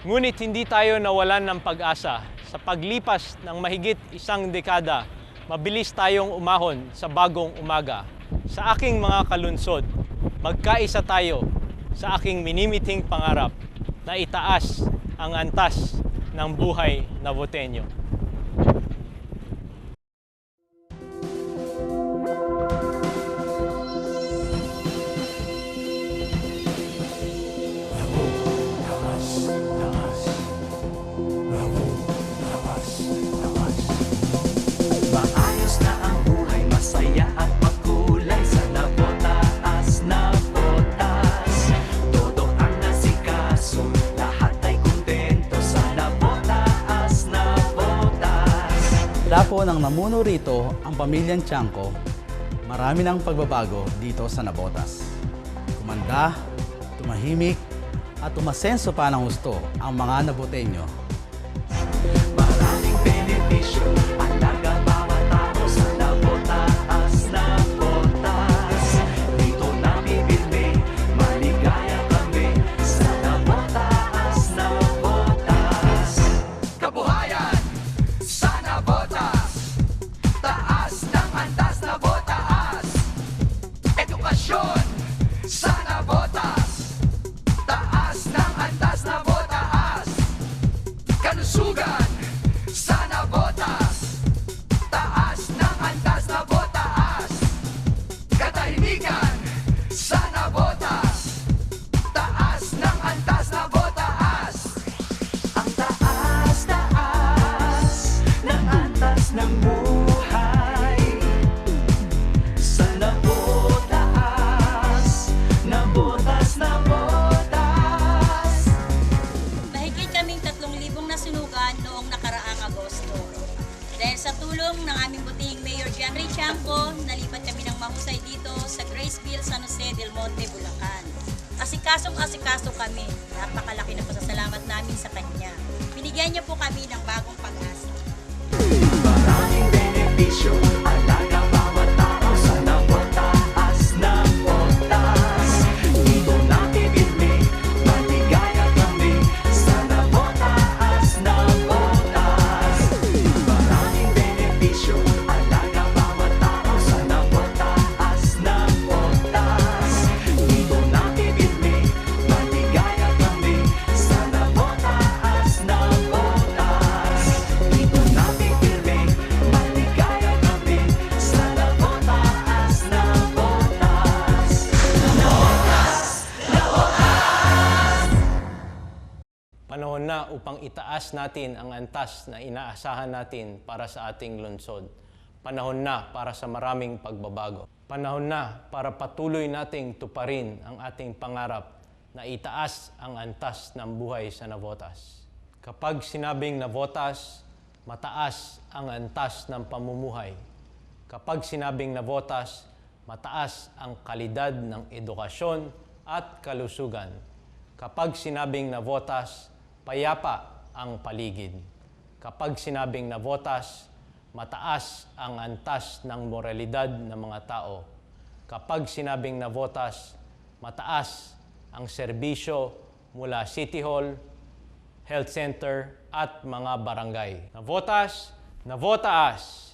Ngunit hindi tayo nawalan ng pag-asa. Sa paglipas ng mahigit isang dekada, mabilis tayong umahon sa bagong umaga. Sa aking mga kalunsod, magkaisa tayo sa aking minimiting pangarap na itaas ang antas ng buhay na botenyo. Po nang namuno rito ang pamilyang Tiangco, marami ng pagbabago dito sa Nabotas. Kumanda, tumahimik, at umasenso pa ng gusto ang mga Naboteño. Maraming benepisyo, Edukasyon Sana tulong ng aming butihing Mayor John Ray Chanco, nalipat kami ng mahusay dito sa Graceville, San Jose del Monte, Bulacan. Asikasong asikaso kami. Napakalaki na pasasalamat namin sa kanya. Binigyan niya po kami ng bagong pag-asa. Maraming benepisyo, Panahon na upang itaas natin ang antas na inaasahan natin para sa ating lungsod. Panahon na para sa maraming pagbabago. Panahon na para patuloy nating tuparin ang ating pangarap na itaas ang antas ng buhay sa Navotas. Kapag sinabing Navotas, mataas ang antas ng pamumuhay. Kapag sinabing Navotas, mataas ang kalidad ng edukasyon at kalusugan. Kapag sinabing Navotas, payapa ang paligid. Kapag sinabing Navotas, mataas ang antas ng moralidad ng mga tao. Kapag sinabing Navotas, mataas ang serbisyo mula City Hall, Health Center at mga barangay. Navotas, Navotaas!